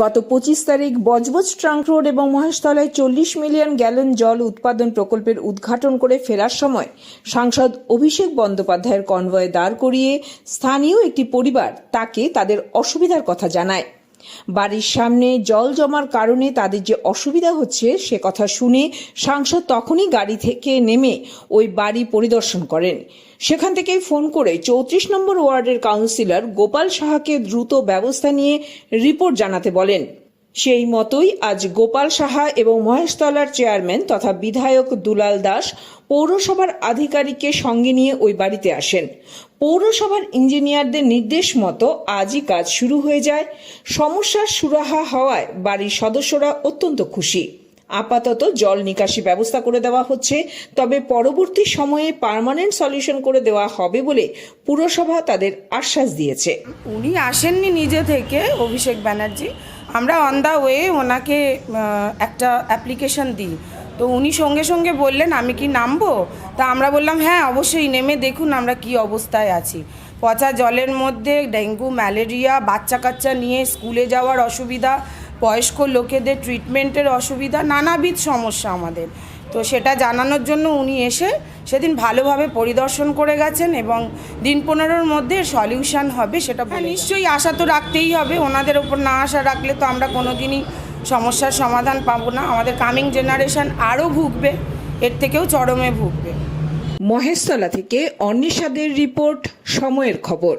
গত পঁচিশ তারিখ বজবজ ট্রাঙ্ক রোড এবং মহেশতলায় চল্লিশ মিলিয়ন গ্যালন জল উৎপাদন প্রকল্পের উদ্ঘাটন করে ফেরার সময় সাংসদ অভিষেক বন্দ্যোপাধ্যায়ের কনভয়ে দাঁড় করিয়ে স্থানীয় একটি পরিবার তাকে তাদের অসুবিধার কথা জানায়। বাড়ির সামনে জল জমার কারণে তাদের যে অসুবিধা হচ্ছে, সে কথা শুনে সাংসদ তখনই গাড়ি থেকে নেমে ওই বাড়ি পরিদর্শন করেন। সেখান থেকে ফোন করে চৌত্রিশ নম্বর ওয়ার্ডের কাউন্সিলর গোপাল সাহাকে দ্রুত ব্যবস্থা নিয়ে রিপোর্ট জানাতে বলেন। সেই মতোই আজ গোপাল সাহা এবং মহেশতলার চেয়ারম্যান তথা বিধায়ক দুলাল দাস পৌরসভার আধিকারিককে সঙ্গে নিয়ে ওই বাড়িতে আসেন। পৌরসভার ইঞ্জিনিয়ারদের নির্দেশ মতো আজই কাজ শুরু হয়ে যায়। সমস্যার সুরাহা হওয়ায় বাড়ির সদস্যরা অত্যন্ত খুশি। আপাতত জল নিকাশি ব্যবস্থা করে দেওয়া হচ্ছে। তবে পরবর্তী সময়ে পার্মানেন্ট সলিউশন করে দেওয়া হবে বলে পুরসভা তাদের আশ্বাস দিয়েছে। উনি আসেননি নিজে থেকে, অভিষেক ব্যানার্জি। আমরা অন দ্য ওয়ে ওনাকে একটা অ্যাপ্লিকেশন দিই। তো উনি সঙ্গে সঙ্গে বললেন, আমি কি নামবো? তা আমরা বললাম হ্যাঁ অবশ্যই নেমে দেখুন আমরা কি অবস্থায় আছি। পচা জলের মধ্যে, ডেঙ্গু, ম্যালেরিয়া বাচ্চা কাচ্চা নিয়ে স্কুলে যাওয়ার অসুবিধা বয়স্ক লোকেদের ট্রিটমেন্টের অসুবিধা নানাবিধ সমস্যা আমাদের। তো সেটা জানানোর জন্য উনি এসে সেদিন ভালোভাবে পরিদর্শন করে গেছেন এবং দিন পনেরোর মধ্যে সলিউশন হবে সেটা বলে নিশ্চয়ই আশা তো রাখতেই হবে ওনাদের ওপর না আশা রাখলে তো আমরা কোনো দিনই সমস্যার সমাধান পাবো না। আমাদের কামিং জেনারেশন আরও ভুগবে এর থেকেও চরমে ভুগবে। মহেশতলা থেকে অন্বেষাদের রিপোর্ট সময়ের খবর।